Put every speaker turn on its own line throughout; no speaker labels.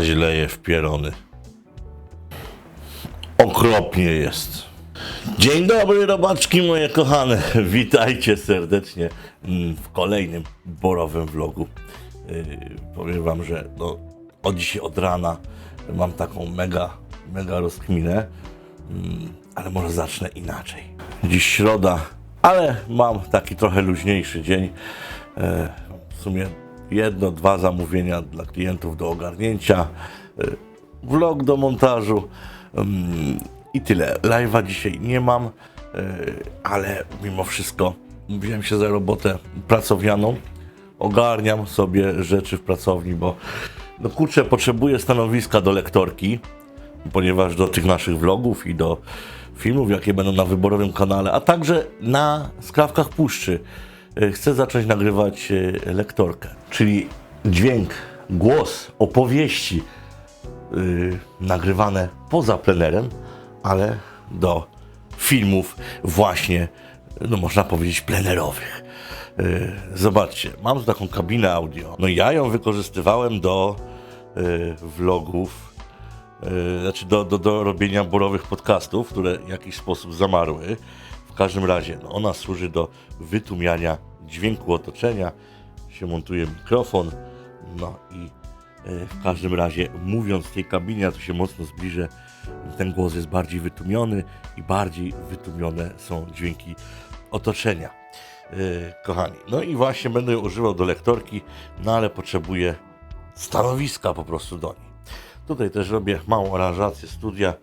A źle je. Okropnie jest. Dzień dobry, robaczki moje kochane. Witajcie serdecznie mm, w kolejnym borowym vlogu. Yy, powiem wam, że no, od dzisiaj od rana mam taką mega, mega rozkminę, mm, ale może zacznę inaczej. Dziś środa, ale mam taki trochę luźniejszy dzień. E, w sumie jedno, dwa zamówienia dla klientów do ogarnięcia, e, vlog do montażu mm, i tyle. Live'a dzisiaj nie mam, e, ale mimo wszystko wziąłem się za robotę pracownianą. Ogarniam sobie rzeczy w pracowni, bo no kurczę, potrzebuję stanowiska do lektorki, ponieważ do tych naszych vlogów i do filmów, jakie będą na wyborowym kanale, a także na skrawkach puszczy, chcę zacząć nagrywać e, lektorkę, czyli dźwięk, głos, opowieści yy, nagrywane poza plenerem, ale do filmów właśnie, no można powiedzieć, plenerowych. Zobaczcie, mam tu taką kabinę audio. No ja ją wykorzystywałem do vlogów, znaczy do, do, do robienia borowych podcastów, które w jakiś sposób zamarły. Każdym razie no ona służy do wytłumiania dźwięku otoczenia. Się montuje mikrofon, no i e, w każdym razie mówiąc w tej kabinie, ja tu się mocno zbliżę, ten głos jest bardziej wytłumiony i bardziej wytłumione są dźwięki otoczenia. E, Kochani, no i właśnie będę ją używał do lektorki, no ale potrzebuję stanowiska po prostu do niej. Tutaj też robię małą aranżację studia,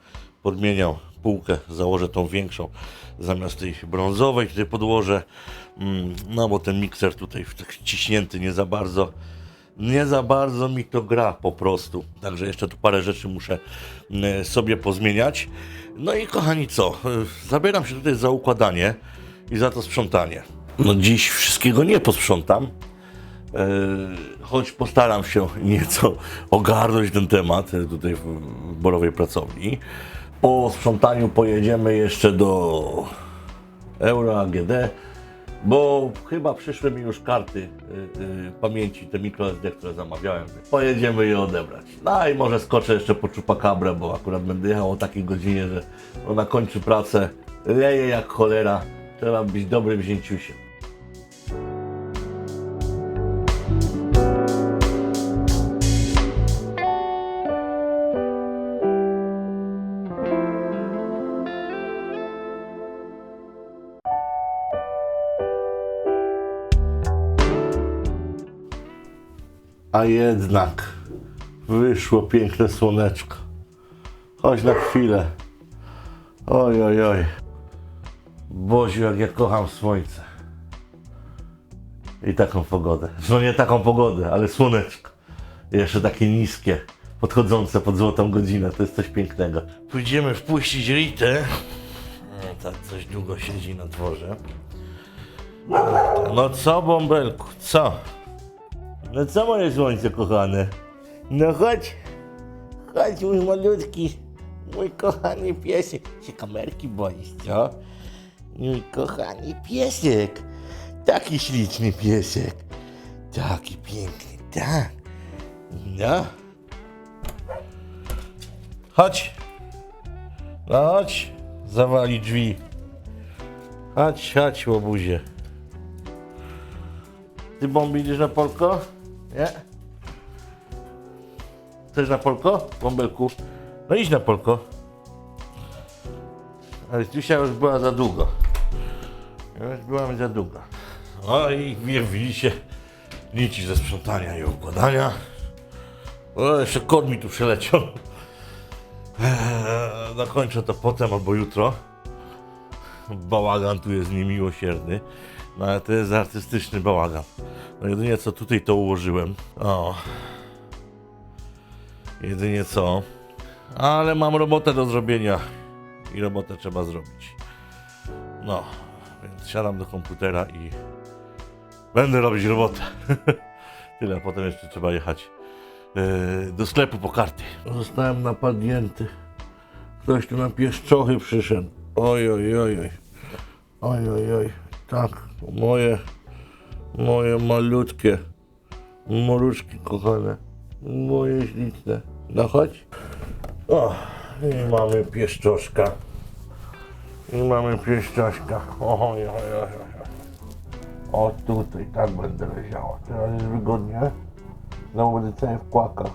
podmieniam półkę, założę tą większą zamiast tej brązowej, tutaj podłożę, mm, no bo ten mikser tutaj tak ściśnięty nie za bardzo, nie za bardzo mi to gra po prostu. Także jeszcze tu parę rzeczy muszę mm, sobie pozmieniać. No i kochani co, zabieram się tutaj za układanie i za to sprzątanie. No dziś wszystkiego nie posprzątam, E, choć postaram się nieco ogarnąć ten temat tutaj w Borowej Pracowni. Po sprzątaniu pojedziemy jeszcze do Euro AGD, bo chyba przyszły mi już karty y, y, pamięci, te microSD, które zamawiałem. Pojedziemy je odebrać. No i może skoczę jeszcze po czupakabrę, bo akurat będę jechał o takiej godzinie, że ona kończy pracę, leje jak cholera. Trzeba być dobrym wzięciusiem. A jednak wyszło piękne słoneczko. Chodź na chwilę. Oj, oj, oj. Boziu, jak ja kocham słońce. I taką pogodę. No nie taką pogodę, ale słoneczko. Jeszcze takie niskie, podchodzące pod złotą godzinę. To jest coś pięknego. Pójdziemy wpuścić Ritę. No, tak coś długo siedzi na dworze. No co, bąbelku, co? No co moje słońce kochane? No chodź, chodź mój malutki, mój kochany piesek. Się kamerki boisz, co? Mój kochany piesek, taki śliczny piesek, taki piękny, tak. No. Chodź. No chodź, zawali drzwi. Chodź, chodź, łobuzie. Ty bomby idziesz na polko? Nie? Chcesz na polko? Bąbelku? No idź na polko. Ale dzisiaj już była za długo. Już była mi za długo. No i jak nici ze sprzątania i układania. O, jeszcze kot mi tu przeleciał. Eee, Dokończę to potem albo jutro. Bałagan tu jest niemiłosierny. No ale to jest artystyczny bałagan. No jedynie co tutaj to ułożyłem. O. Jedynie co. Ale mam robotę do zrobienia. I robotę trzeba zrobić. No. Więc siadam do komputera i będę robić robotę. Tyle, potem jeszcze trzeba jechać yy, do sklepu po karty. Zostałem napadnięty. Ktoś tu na pieszczochy przyszedł. Oj, oj, oj, oj. Oj, oj, oj. Tak, moje, moje malutkie, maluczki kochane, moje śliczne. No chodź. O, i mamy pieszczoszka. I mamy pieszczoszka. O, oj, oj, oj. O, tutaj tak będę leżała. Teraz jest wygodnie. Znowu będę cały w kłakach.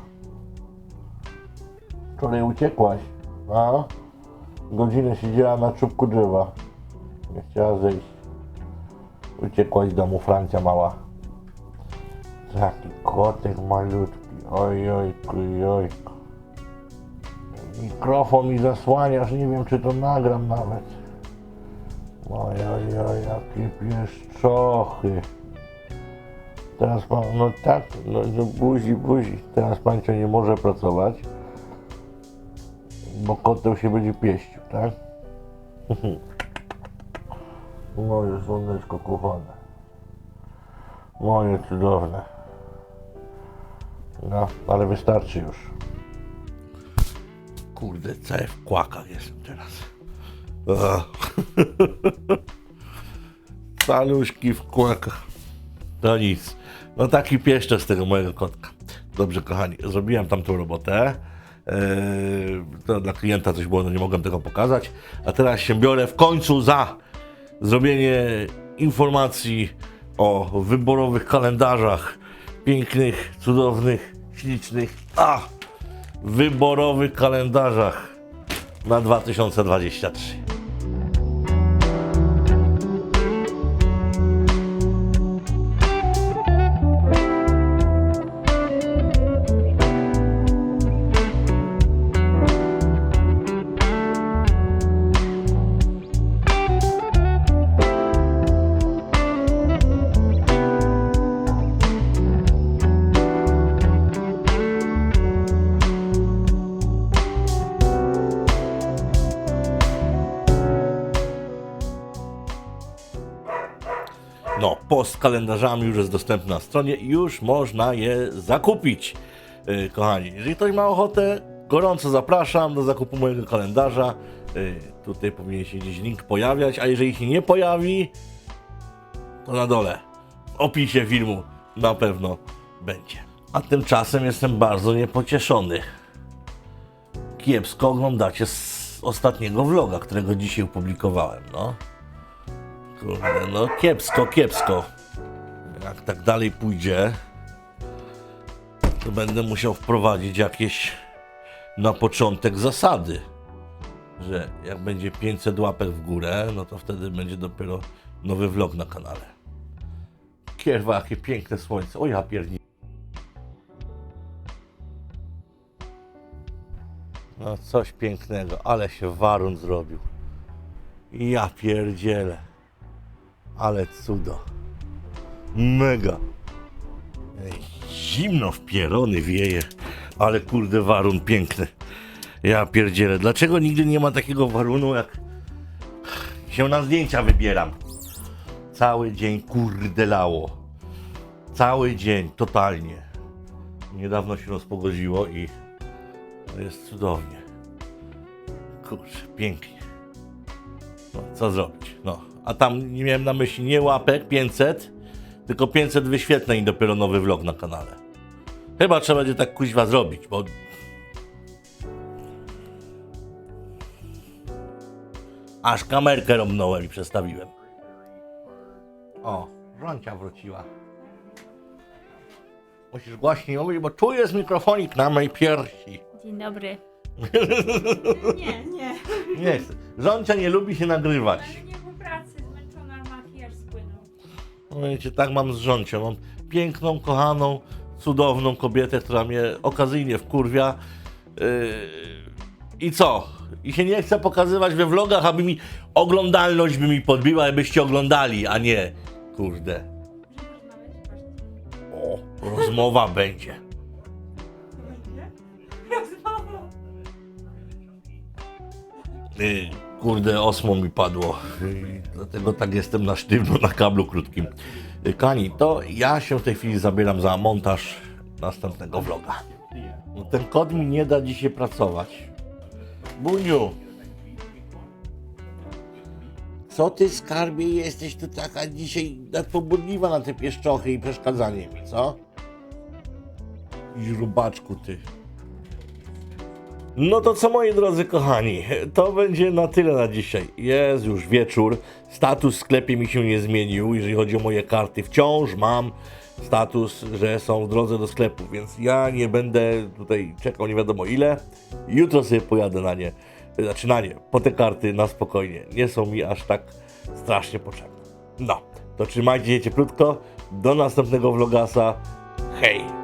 Wczoraj uciekłaś, a? Godzinę siedziała na czubku drzewa. Nie chciała zejść. Uciekłaś z domu Francia mała. Taki kotek malutki. Oj, oj, oj, oj. Mikrofon mi zasłaniasz, nie wiem czy to nagram nawet. Oj, oj, oj, jakie pieszczochy. Teraz pan, no tak, no, no buzi, buzi. Teraz pańcio nie może pracować, bo koteł się będzie pieścił, tak? Moje słoneczko kochane. Moje cudowne. No, ale wystarczy już. Kurde, cały w kłakach jestem teraz. Ach. Caluśki w kłakach. To nic. No taki pieszczę z tego mojego kotka. Dobrze, kochani, zrobiłem tam tą robotę. Eee, to dla klienta coś było, no nie mogłem tego pokazać. A teraz się biorę w końcu za zrobienie informacji o wyborowych kalendarzach. Pięknych, cudownych, ślicznych. A! Wyborowych kalendarzach na 2023. No, post kalendarzami już jest dostępny na stronie i już można je zakupić. Yy, kochani, jeżeli ktoś ma ochotę, gorąco zapraszam do zakupu mojego kalendarza. Yy, tutaj powinien się gdzieś link pojawiać, a jeżeli się nie pojawi, to na dole, opisie filmu na pewno będzie. A tymczasem jestem bardzo niepocieszony. Kiepsko oglądacie z ostatniego vloga, którego dzisiaj opublikowałem, no. Kurde, no kiepsko, kiepsko. Jak tak dalej pójdzie, to będę musiał wprowadzić jakieś na początek zasady. Że jak będzie 500 łapek w górę, no to wtedy będzie dopiero nowy vlog na kanale. Kierwa, jakie piękne słońce. O ja pierni. No coś pięknego, ale się warun zrobił. Ja pierdzielę. Ale cudo. Mega. Zimno w pierony wieje, ale kurde warun piękny. Ja pierdzielę. Dlaczego nigdy nie ma takiego warunu jak się na zdjęcia wybieram? Cały dzień kurde lało. Cały dzień, totalnie. Niedawno się rozpogodziło i jest cudownie. Kurczę, pięknie. No, co zrobić? No, a tam nie miałem na myśli nie łapek 500, tylko 500 wyświetleń i dopiero nowy vlog na kanale. Chyba trzeba będzie tak kuźwa zrobić, bo... Aż kamerkę romnąłem i przestawiłem. O, żoncia wróciła. Musisz głośniej mówić, bo tu jest mikrofonik na mojej piersi.
Dzień dobry.
Nie, nie.
Nie. Żoncia nie lubi się nagrywać. No Wiecie, tak mam z żoncią. Mam piękną, kochaną, cudowną kobietę, która mnie okazyjnie wkurwia. Yy, I co? I się nie chce pokazywać we vlogach, aby mi oglądalność by mi podbiła, abyście oglądali, a nie, kurde. O, rozmowa będzie.
Będzie? Rozmowa.
Yy, kurde, osmo mi padło. Dlatego tak jestem na sztywno na kablu krótkim. Kani, to ja się w tej chwili zabieram za montaż następnego vloga. No, ten kod mi nie da dzisiaj pracować. Buniu! Co ty skarbie jesteś tu taka dzisiaj nadpobudliwa na te pieszczochy i przeszkadzanie mi, co? I rubaczku ty. No to co moi drodzy kochani, to będzie na tyle na dzisiaj. Jest już wieczór, status w sklepie mi się nie zmienił, jeżeli chodzi o moje karty. Wciąż mam status, że są w drodze do sklepu, więc ja nie będę tutaj czekał nie wiadomo ile. Jutro sobie pojadę na nie, znaczy na nie, po te karty na spokojnie. Nie są mi aż tak strasznie potrzebne. No, to trzymajcie się cieplutko, do następnego vlogasa, hej!